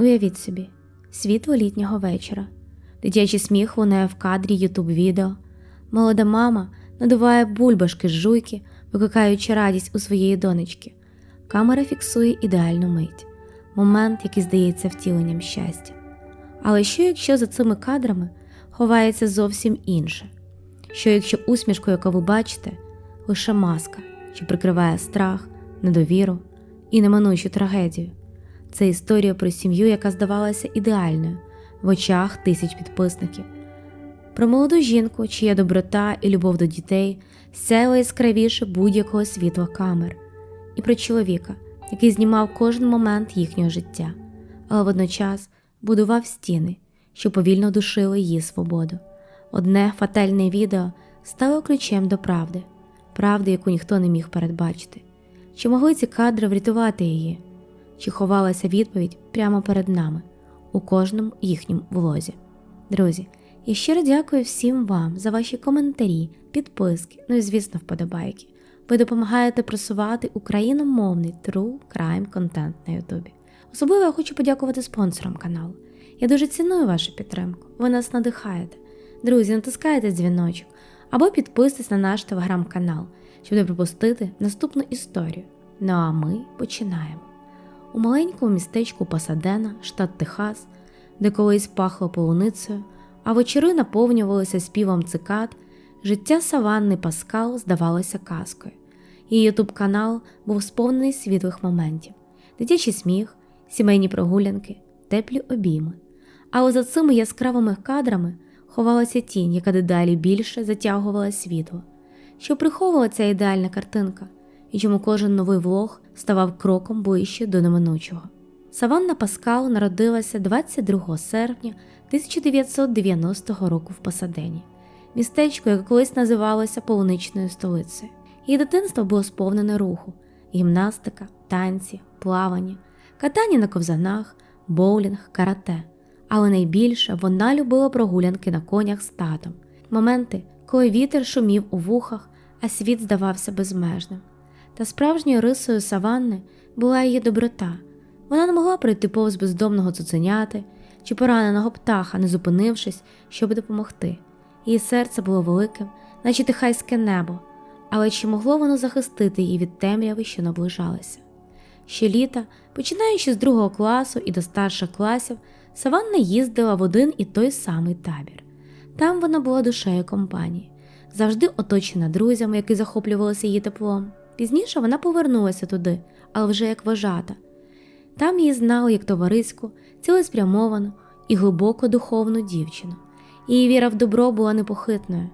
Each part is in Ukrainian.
Уявіть собі, світло літнього вечора, дитячий сміх лунає в кадрі ютуб відео, молода мама надуває бульбашки з жуйки, викликаючи радість у своєї донечки. Камера фіксує ідеальну мить, момент, який здається втіленням щастя. Але що якщо за цими кадрами ховається зовсім інше? Що якщо усмішку, яку ви бачите, лише маска, що прикриває страх, недовіру і неминучу трагедію? Це історія про сім'ю, яка здавалася ідеальною в очах тисяч підписників, про молоду жінку, чия доброта і любов до дітей сяяла яскравіше будь-якого світла камер, і про чоловіка, який знімав кожен момент їхнього життя, але водночас будував стіни, що повільно душили її свободу. Одне фатальне відео стало ключем до правди, правди, яку ніхто не міг передбачити. Чи могли ці кадри врятувати її? Чи ховалася відповідь прямо перед нами у кожному їхньому влозі? Друзі, я щиро дякую всім вам за ваші коментарі, підписки, ну і звісно, вподобайки. Ви допомагаєте просувати україномовний true crime контент на Ютубі. Особливо я хочу подякувати спонсорам каналу. Я дуже ціную вашу підтримку, ви нас надихаєте. Друзі, натискайте дзвіночок або підписуйтесь на наш телеграм-канал, щоб не пропустити наступну історію. Ну а ми починаємо. У маленькому містечку Пасадена, штат Техас, де колись пахло полуницею, а вечори наповнювалися співом цикад, життя саванни Паскал здавалося казкою. Її ютуб канал був сповнений світлих моментів, дитячий сміх, сімейні прогулянки, теплі обійми. Але за цими яскравими кадрами ховалася тінь, яка дедалі більше затягувала світло, що приховувала ця ідеальна картинка, і чому кожен новий влог ставав кроком ближче до неминучого. Саванна Паскал народилася 22 серпня 1990 року в Пасадені, містечко, яке колись називалося полуничною столицею. Її дитинство було сповнене руху: гімнастика, танці, плавання, катання на ковзанах, боулінг, карате. Але найбільше вона любила прогулянки на конях з татом, моменти, коли вітер шумів у вухах, а світ здавався безмежним. Та справжньою рисою саванни була її доброта. Вона не могла пройти повз бездомного цуценяти чи пораненого птаха, не зупинившись, щоб допомогти. Її серце було великим, наче тихайське небо, але чи могло воно захистити її від темряви, що наближалася? Щоліта, починаючи з другого класу і до старших класів, Саванна їздила в один і той самий табір. Там вона була душею компанії, завжди оточена друзями, які захоплювалися її теплом. Пізніше вона повернулася туди, але вже як вожата. Там її знали як товариську, цілеспрямовану і глибоко духовну дівчину. Її віра в добро була непохитною,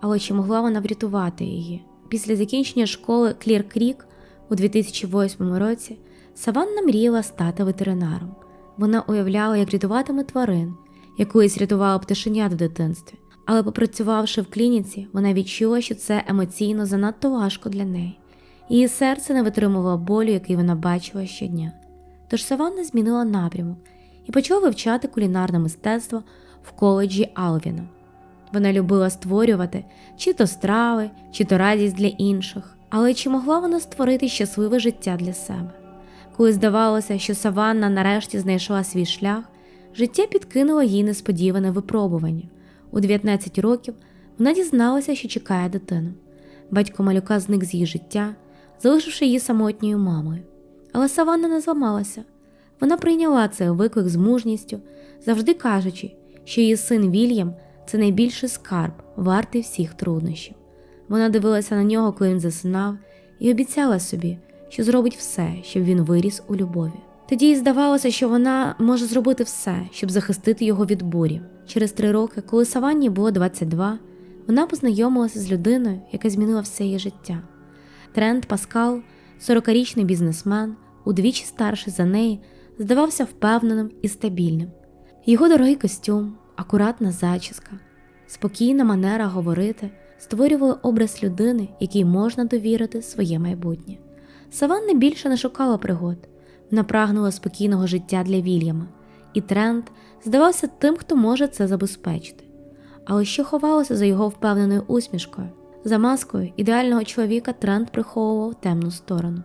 але чи могла вона врятувати її? Після закінчення школи Клір Крік у 2008 році Саванна мріяла стати ветеринаром. Вона уявляла, як рятуватиме тварин, якоїсь рятувала пташенят в дитинстві, але, попрацювавши в клініці, вона відчула, що це емоційно занадто важко для неї. Її серце не витримувало болю, який вона бачила щодня. Тож Саванна змінила напрямок і почала вивчати кулінарне мистецтво в коледжі Алвіна. Вона любила створювати чи то страви, чи то радість для інших, але чи могла вона створити щасливе життя для себе? Коли здавалося, що Саванна нарешті знайшла свій шлях, життя підкинуло їй несподіване випробування. У 19 років вона дізналася, що чекає дитину. Батько малюка зник з її життя, залишивши її самотньою мамою. Але Саванна не зламалася. Вона прийняла цей виклик з мужністю, завжди кажучи, що її син Вільям це найбільший скарб, вартий всіх труднощів. Вона дивилася на нього, коли він засинав, і обіцяла собі, що зробить все, щоб він виріс у любові. Тоді їй здавалося, що вона може зробити все, щоб захистити його від бурі. Через три роки, коли Саванні було 22, вона познайомилася з людиною, яка змінила все її життя. Трент Паскал, 40-річний бізнесмен, удвічі старший за неї, здавався впевненим і стабільним. Його дорогий костюм, акуратна зачіска, спокійна манера говорити створювали образ людини, якій можна довірити своє майбутнє. Саванна більше не шукала пригод, вона прагнула спокійного життя для Вільяма, і Трент здавався тим, хто може це забезпечити. Але що ховалося за його впевненою усмішкою? За маскою ідеального чоловіка Трент приховував темну сторону.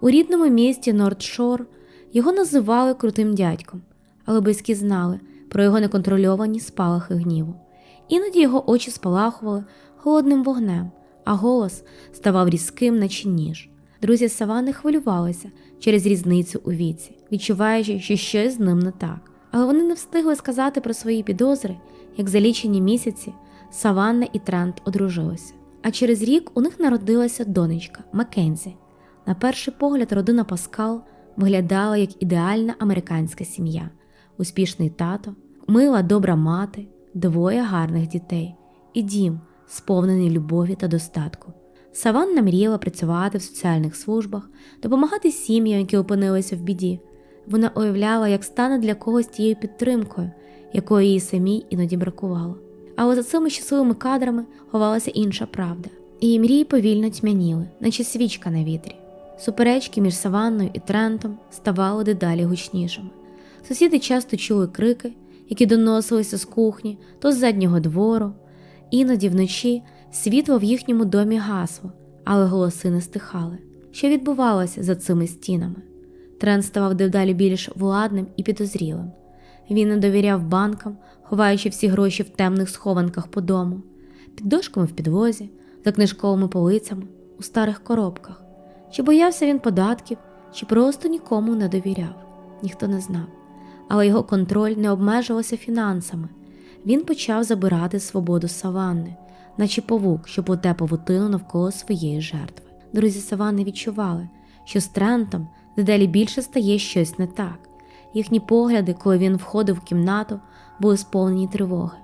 У рідному місті Нордшор його називали крутим дядьком, але близькі знали про його неконтрольовані спалахи гніву. Іноді його очі спалахували холодним вогнем, а голос ставав різким, наче ніж. Друзі Савани хвилювалися через різницю у віці, відчуваючи, що щось з ним не так. Але вони не встигли сказати про свої підозри, як за лічені місяці Саванна і Трент одружилися. А через рік у них народилася донечка Маккензі. На перший погляд, родина Паскал виглядала як ідеальна американська сім'я, успішний тато, мила добра мати, двоє гарних дітей і дім, сповнений любові та достатку. Саванна мріяла працювати в соціальних службах, допомагати сім'ям, які опинилися в біді. Вона уявляла, як стане для когось тією підтримкою, якої їй самій іноді бракувало. Але за цими щасливими кадрами ховалася інша правда. Її мрії повільно тьмяніли, наче свічка на вітрі. Суперечки між Саванною і Трентом ставали дедалі гучнішими. Сусіди часто чули крики, які доносилися з кухні, то з заднього двору. Іноді вночі світло в їхньому домі гасло, але голоси не стихали. Що відбувалося за цими стінами? Трент ставав дедалі більш владним і підозрілим. Він не довіряв банкам, ховаючи всі гроші в темних схованках по дому, під дошками в підлозі, за книжковими полицями, у старих коробках. Чи боявся він податків, чи просто нікому не довіряв, ніхто не знав. Але його контроль не обмежувався фінансами. Він почав забирати свободу саванни, наче павук, що плете павутину навколо своєї жертви. Друзі саванни відчували, що з Трентом дедалі більше стає щось не так. Їхні погляди, коли він входив в кімнату, були сповнені тривоги.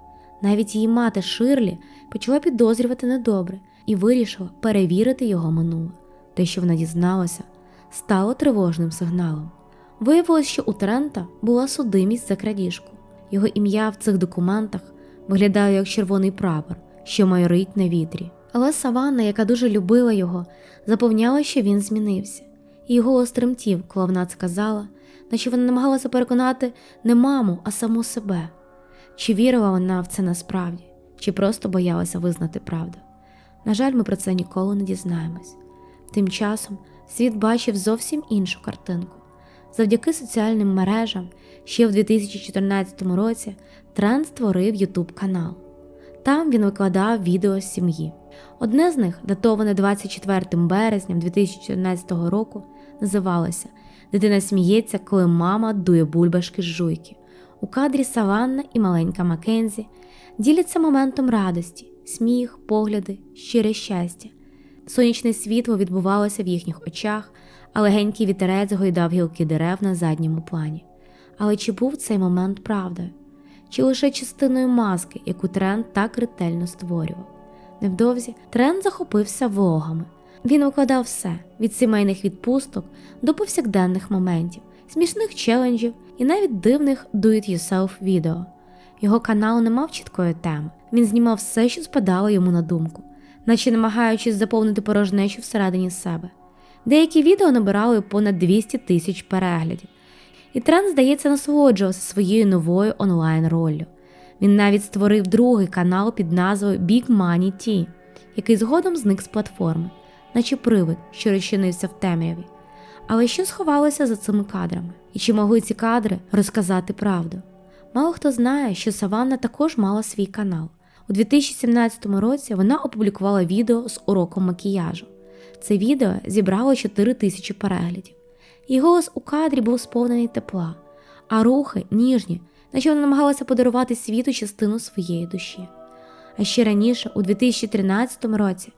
Навіть її мати Ширлі почала підозрювати недобре і вирішила перевірити його минуле. Те, що вона дізналася, стало тривожним сигналом. Виявилось, що у Трента була судимість за крадіжку. Його ім'я в цих документах виглядає як червоний прапор, що майорить на вітрі. Але Саванна, яка дуже любила його, запевняла, що він змінився. Її голос тремтів, коли вона сказала, наче вона намагалася переконати не маму, а саму себе. Чи вірила вона в це насправді, чи просто боялася визнати правду. На жаль, ми про це ніколи не дізнаємось. Тим часом світ бачив зовсім іншу картинку. Завдяки соціальним мережам ще в 2014 році Трент створив YouTube канал. Там він викладав відео з сім'ї. Одне з них, датоване 24 березням 2014 року, називалося Дитина сміється, коли мама дує бульбашки з жуйки. У кадрі Саванна і маленька Маккензі діляться моментом радості, сміх, погляди, щире щастя. Сонячне світло відбувалося в їхніх очах, а легенький вітерець гойдав гілки дерев на задньому плані. Але чи був цей момент правдою? Чи лише частиною маски, яку Трент так ретельно створював? Невдовзі Трент захопився влогами. Він викладав все від сімейних відпусток до повсякденних моментів, смішних челенджів і навіть дивних do-it-yourself відео. Його канал не мав чіткої теми. Він знімав все, що спадало йому на думку, наче намагаючись заповнити порожнечу всередині себе. Деякі відео набирали понад 200 тисяч переглядів, і Трент, здається, насолоджувався своєю новою онлайн-роллю. Він навіть створив другий канал під назвою Big Money Tea, який згодом зник з платформи, наче привид, що розчинився в темряві. Але що сховалося за цими кадрами? І чи могли ці кадри розказати правду? Мало хто знає, що Саванна також мала свій канал. У 2017 році вона опублікувала відео з уроком макіяжу. Це відео зібрало 4 тисячі переглядів. Її голос у кадрі був сповнений тепла, а рухи ніжні, наче вона намагалася подарувати світу частину своєї душі. А ще раніше, у 2013 році,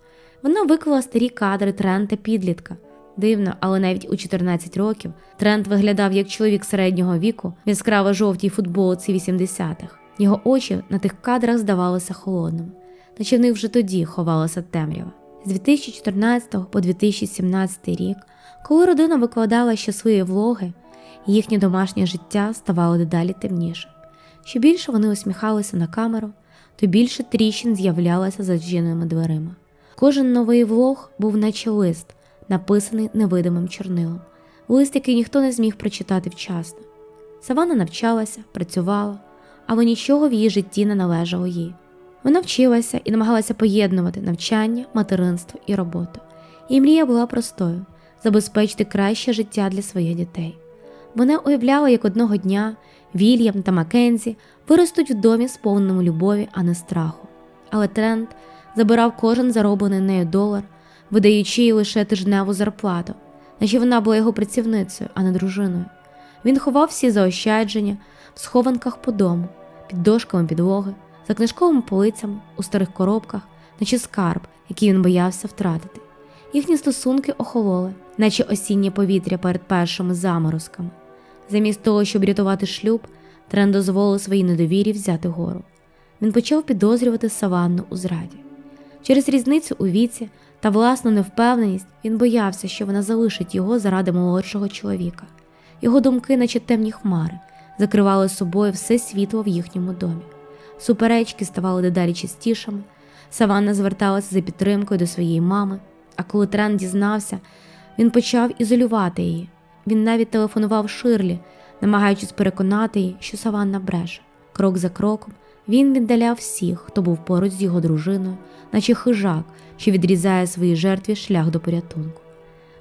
вона виклала старі кадри Трента підлітка. Дивно, але навіть у 14 років Трент виглядав як чоловік середнього віку в яскраво жовтій футболці 80-х. Його очі на тих кадрах здавалися холодними, наче в них вже тоді ховалася темрява. З 2014 по 2017 рік, коли родина викладала щасливі влоги, їхнє домашнє життя ставало дедалі темнішим. Що більше вони усміхалися на камеру, то більше тріщин з'являлося за жінними дверима. Кожен новий влог був наче лист, написаний невидимим чорнилом, лист, який ніхто не зміг прочитати вчасно. Савана навчалася, працювала, але нічого в її житті не належало їй. Вона вчилася і намагалася поєднувати навчання, материнство і роботу. Її мрія була простою забезпечити краще життя для своїх дітей. Вона уявляла, як одного дня Вільям та Маккензі виростуть в домі, сповненому любові, а не страху. Але Трент забирав кожен зароблений нею долар, видаючи їй лише тижневу зарплату, наче вона була його працівницею, а не дружиною. Він ховав всі заощадження в схованках по дому, під дошками підлоги, за книжковими полицями, у старих коробках, наче скарб, який він боявся втратити. Їхні стосунки охололи, наче осіннє повітря перед першими заморозками. Замість того, щоб рятувати шлюб, Трен дозволив своїй недовірі взяти гору. Він почав підозрювати Саванну у зраді. Через різницю у віці та власну невпевненість він боявся, що вона залишить його заради молодшого чоловіка. Його думки, наче темні хмари, закривали собою все світло в їхньому домі. Суперечки ставали дедалі частішими. Саванна зверталася за підтримкою до своєї мами, а коли Трен дізнався, він почав ізолювати її. Він навіть телефонував Ширлі, намагаючись переконати її, що Саванна бреше. Крок за кроком він віддаляв всіх, хто був поруч з його дружиною, наче хижак, що відрізає своїй жертві шлях до порятунку.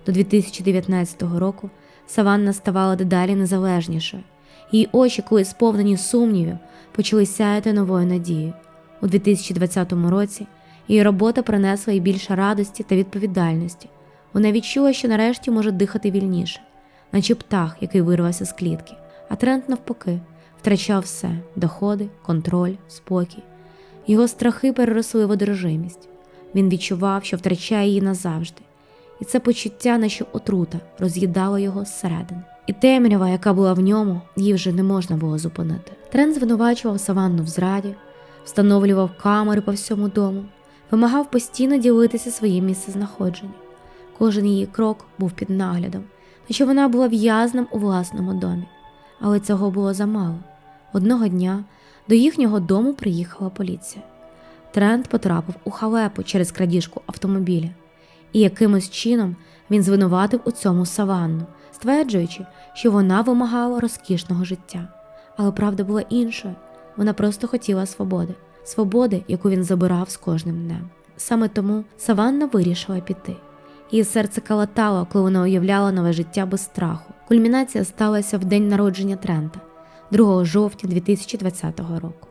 До 2019 року Саванна ставала дедалі незалежнішою. Її очі, коли сповнені сумнівів, почали сяяти новою надією. У 2020 році її робота принесла їй більше радості та відповідальності. Вона відчула, що нарешті може дихати вільніше, наче птах, який вирвався з клітки, а Трент, навпаки, втрачав все доходи, контроль, спокій. Його страхи переросли в одержимість. Він відчував, що втрачає її назавжди, і це почуття, наче отрута, роз'їдало його зсередини. І темрява, яка була в ньому, її вже не можна було зупинити. Трен звинувачував Саванну в зраді, встановлював камери по всьому дому, вимагав постійно ділитися своїм місцезнаходженням. Кожен її крок був під наглядом, наче вона була в'язнем у власному домі. Але цього було замало. Одного дня до їхнього дому приїхала поліція. Трент потрапив у халепу через крадіжку автомобіля, і якимось чином він звинуватив у цьому саванну, стверджуючи, що вона вимагала розкішного життя. Але правда була іншою вона просто хотіла свободи, свободи, яку він забирав з кожним днем. Саме тому Саванна вирішила піти. Її серце калатало, коли вона уявляла нове життя без страху. Кульмінація сталася в день народження Трента, 2 жовтня 2020 року.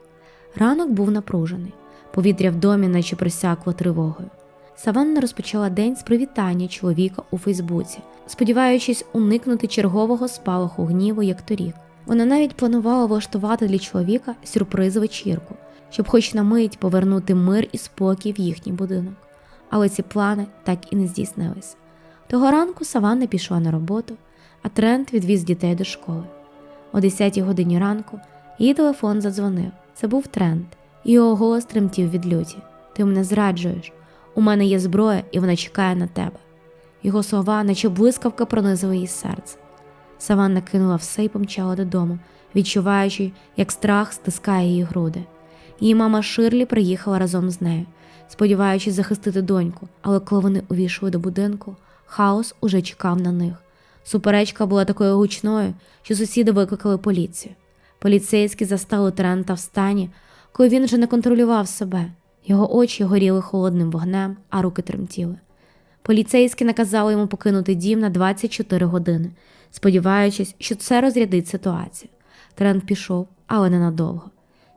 Ранок був напружений, повітря в домі, наче просякло тривогою. Саванна розпочала день з привітання чоловіка у Фейсбуці, сподіваючись уникнути чергового спалаху гніву, як торік. Вона навіть планувала влаштувати для чоловіка сюрприз вечірку, щоб хоч на мить повернути мир і спокій в їхній будинок. Але ці плани так і не здійснилися. Того ранку Саванна пішла на роботу, а Трент відвіз дітей до школи. О 10 годині ранку її телефон задзвонив. Це був Трент, і його голос тремтів від люті. Ти мене зраджуєш. У мене є зброя, і вона чекає на тебе. Його слова, наче блискавка, пронизили її серце. Саванна кинула все і помчала додому, відчуваючи, як страх стискає її груди. Її мама Ширлі приїхала разом з нею, сподіваючись захистити доньку, але коли вони увійшли до будинку, хаос уже чекав на них. Суперечка була такою гучною, що сусіди викликали поліцію. Поліцейські застали Трента в стані, коли він вже не контролював себе. Його очі горіли холодним вогнем, а руки тремтіли. Поліцейські наказали йому покинути дім на 24 години, сподіваючись, що це розрядить ситуацію. Трент пішов, але ненадовго.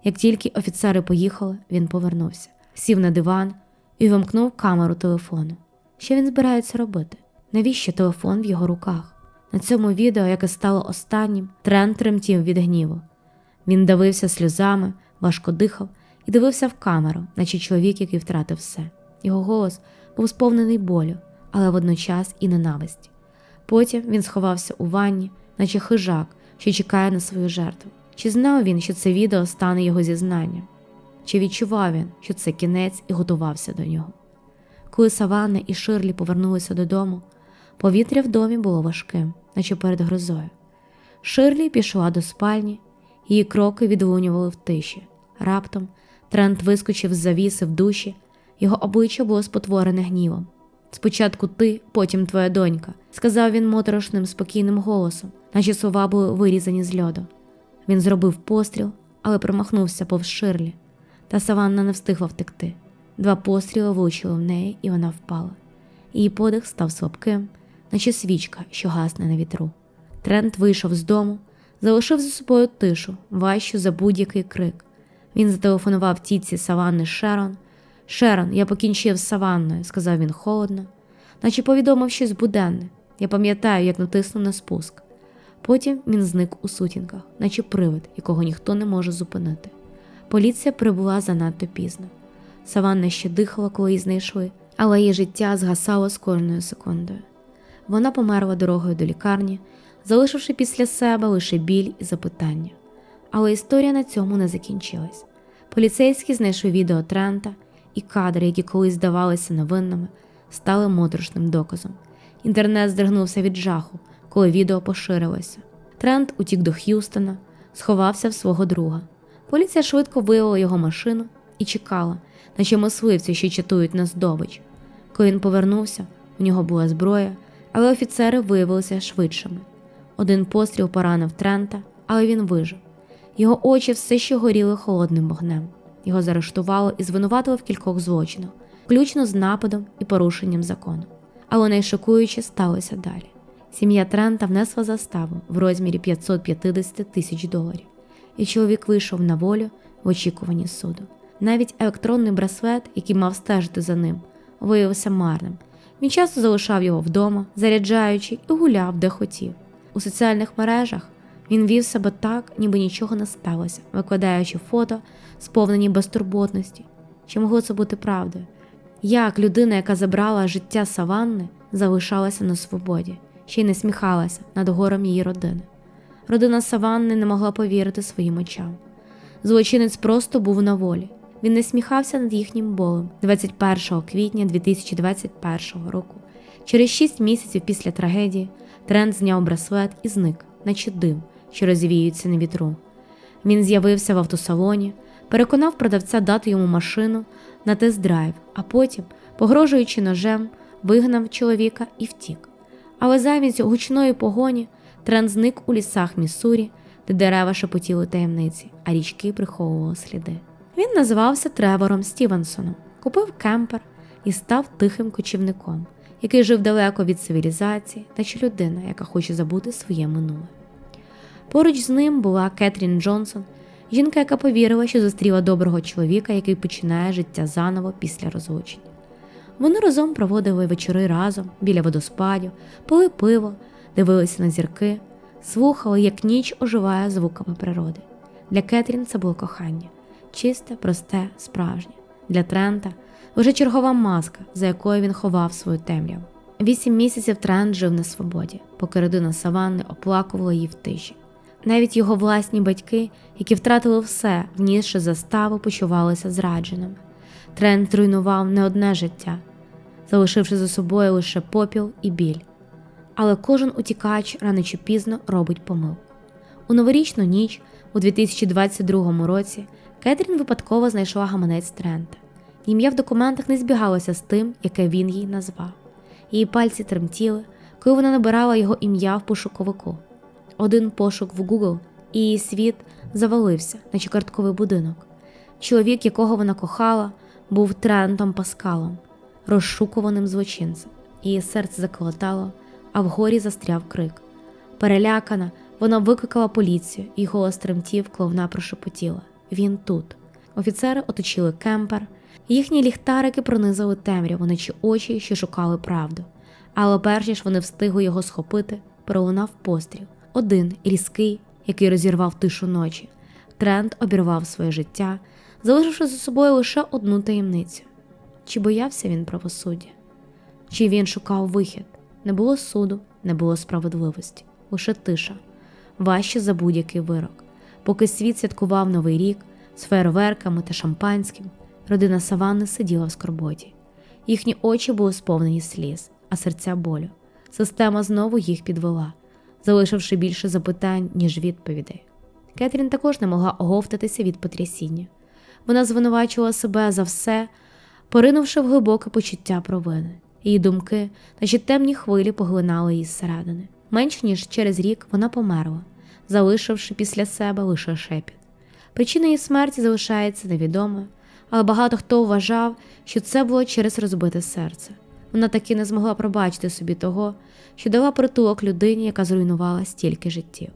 Як тільки офіцери поїхали, він повернувся, сів на диван і вимкнув камеру телефону. Що він збирається робити? Навіщо телефон в його руках? На цьому відео, яке стало останнім, Трент тремтів від гніву. Він давився сльозами, важко дихав і дивився в камеру, наче чоловік, який втратив все. Його голос був сповнений болю, але водночас і ненависті. Потім він сховався у ванні, наче хижак, що чекає на свою жертву. Чи знав він, що це відео стане його зізнанням? Чи відчував він, що це кінець і готувався до нього? Коли Саванна і Ширлі повернулися додому, повітря в домі було важким, наче перед грозою. Ширлі пішла до спальні, її кроки відлунювали в тиші. Раптом Трент вискочив з завіси в душі, його обличчя було спотворене гнівом. Спочатку ти, потім твоя донька, сказав він моторошним, спокійним голосом, наче слова були вирізані з льоду. Він зробив постріл, але промахнувся повз Ширлі, та Саванна не встигла втекти. Два постріли влучили в неї, і вона впала. Її подих став слабким, наче свічка, що гасне на вітру. Трент вийшов з дому, залишив за собою тишу, важчу за будь-який крик. Він зателефонував тітці Саванни Шерон. Шерон, я покінчив з Саванною, сказав він холодно, наче повідомив щось буденне. Я пам'ятаю, як натиснув на спуск. Потім він зник у сутінках, наче привид, якого ніхто не може зупинити. Поліція прибула занадто пізно. Саванна ще дихала, коли її знайшли, але її життя згасало з кожною секундою. Вона померла дорогою до лікарні, залишивши після себе лише біль і запитання. Але історія на цьому не закінчилась. Поліцейські знайшли відео Трента, і кадри, які колись здавалися невинними, стали моторошним доказом. Інтернет здригнувся від жаху, коли відео поширилося. Трент утік до Х'юстона, сховався в свого друга. Поліція швидко виявила його машину і чекала, наче мисливці, що чатують на здобич. Коли він повернувся, у нього була зброя, але офіцери виявилися швидшими. Один постріл поранив Трента, але він вижив. Його очі все ще горіли холодним вогнем. Його заарештували і звинуватили в кількох злочинах, включно з нападом і порушенням закону. Але найшокуюче сталося далі. Сім'я Трента внесла заставу в розмірі 550 тисяч доларів, і чоловік вийшов на волю в очікуванні суду. Навіть електронний браслет, який мав стежити за ним, виявився марним. Він часто залишав його вдома, заряджаючи і гуляв, де хотів. У соціальних мережах він вів себе так, ніби нічого не сталося, викладаючи фото, сповнені безтурботності. Чи могло це бути правдою? Як людина, яка забрала життя Саванни, залишалася на свободі, ще й не сміхалася над горем її родини. Родина Саванни не могла повірити своїм очам. Злочинець просто був на волі. Він не сміхався над їхнім болем 21 квітня 2021 року. Через шість місяців після трагедії Трент зняв браслет і зник, наче дим, що розвіюється на вітру. Він з'явився в автосалоні, переконав продавця дати йому машину на тест-драйв, а потім, погрожуючи ножем, вигнав чоловіка і втік. Але замість гучної погоні Трент зник у лісах Міссурі, де дерева шепотіли таємниці, а річки приховували сліди. Він називався Тревором Стівенсоном, купив кемпер і став тихим кочівником, який жив далеко від цивілізації, наче людина, яка хоче забути своє минуле. Поруч з ним була Кетрін Джонсон, жінка, яка повірила, що зустріла доброго чоловіка, який починає життя заново після розлучення. Вони разом проводили вечори разом біля водоспадів, пили пиво, дивилися на зірки, слухали, як ніч оживає звуками природи. Для Кетрін це було кохання чисте, просте, справжнє. Для Трента лише чергова маска, за якою він ховав свою темряву. Вісім місяців Трент жив на свободі, поки родина Саванни оплакувала її в тиші. Навіть його власні батьки, які втратили все, внісши заставу, почувалися зрадженими. Трент зруйнував не одне життя, залишивши за собою лише попіл і біль. Але кожен утікач рано чи пізно робить помилку. У новорічну ніч, у 2022 році, Кетрін випадково знайшла гаманець Трента. Ім'я в документах не збігалося з тим, яке він їй назвав. Її пальці тремтіли, коли вона набирала його ім'я в пошуковику. Один пошук в Google, і її світ завалився, наче картковий будинок. Чоловік, якого вона кохала, був Трентом Паскалом, розшукуваним злочинцем. Її серце заколотало, а вгорі застряв крик. Перелякана, вона викликала поліцію, і голос тремтів, коли вона прошепотіла. Він тут. Офіцери оточили кемпер, їхні ліхтарики пронизали темряву, наче очі, що шукали правду. Але перш ніж вони встигли його схопити, пролунав постріл. Один різкий, який розірвав тишу ночі. Трент обірвав своє життя, залишивши за собою лише одну таємницю. Чи боявся він правосуддя? Чи він шукав вихід? Не було суду, не було справедливості, лише тиша, важче за будь-який вирок. Поки світ святкував Новий рік з фейерверками та шампанським, родина Саванни сиділа в скорботі. Їхні очі були сповнені сліз, а серця болю. Система знову їх підвела, залишивши більше запитань, ніж відповідей. Кетрін також не могла оговтатися від потрясіння. Вона звинувачувала себе за все, поринувши в глибоке почуття провини. Її думки, наче темні хвилі, поглинали її зсередини. Менш ніж через рік вона померла, залишивши після себе лише шепіт. Причина її смерті залишається невідомою, але багато хто вважав, що це було через розбите серце. Вона таки не змогла пробачити собі того, що дала притулок людині, яка зруйнувала стільки життів.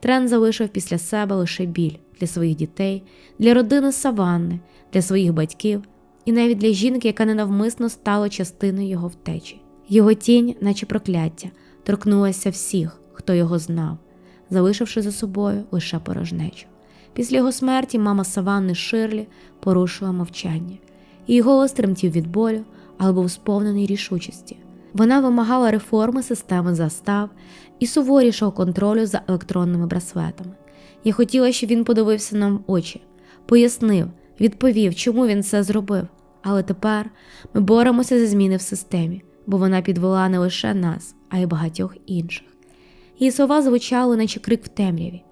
Трен залишив після себе лише біль для своїх дітей, для родини Саванни, для своїх батьків і навіть для жінки, яка ненавмисно стала частиною його втечі. Його тінь, наче прокляття, торкнулася всіх, хто його знав, залишивши за собою лише порожнечу. Після його смерті мама Саванни Ширлі порушила мовчання. Її голос тремтів від болю, але був сповнений рішучості. Вона вимагала реформи системи застав і суворішого контролю за електронними браслетами. Я хотіла, щоб він подивився нам в очі, пояснив, відповів, чому він це зробив. Але тепер ми боремося за зміни в системі, бо вона підвела не лише нас, а й багатьох інших. Її слова звучали, наче крик в темряві,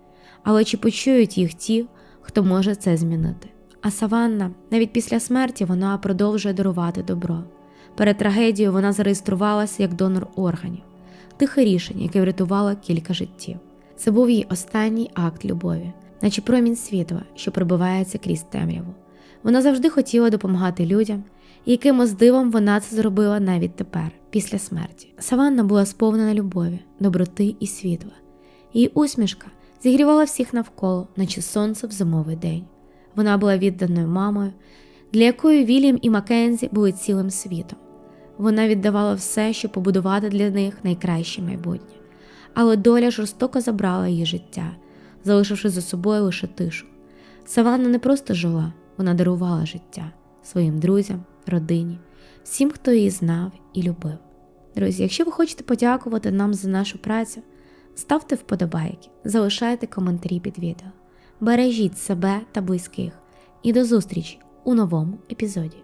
але чи почують їх ті, хто може це змінити? А Саванна, навіть після смерті, вона продовжує дарувати добро. Перед трагедією вона зареєструвалася як донор органів, тихе рішення, яке врятувало кілька життів. Це був її останній акт любові, наче промінь світла, що пробивається крізь темряву. Вона завжди хотіла допомагати людям, якимось дивом вона це зробила навіть тепер, після смерті. Саванна була сповнена любові, доброти і світла. Її усмішка зігрівала всіх навколо, наче сонце в зимовий день. Вона була відданою мамою, для якої Вільям і Маккензі були цілим світом. Вона віддавала все, щоб побудувати для них найкраще майбутнє. Але доля жорстоко забрала її життя, залишивши за собою лише тишу. Саванна не просто жила, вона дарувала життя своїм друзям, родині, всім, хто її знав і любив. Друзі, якщо ви хочете подякувати нам за нашу працю, ставте вподобайки, залишайте коментарі під відео. Бережіть себе та близьких і до зустрічі у новому епізоді.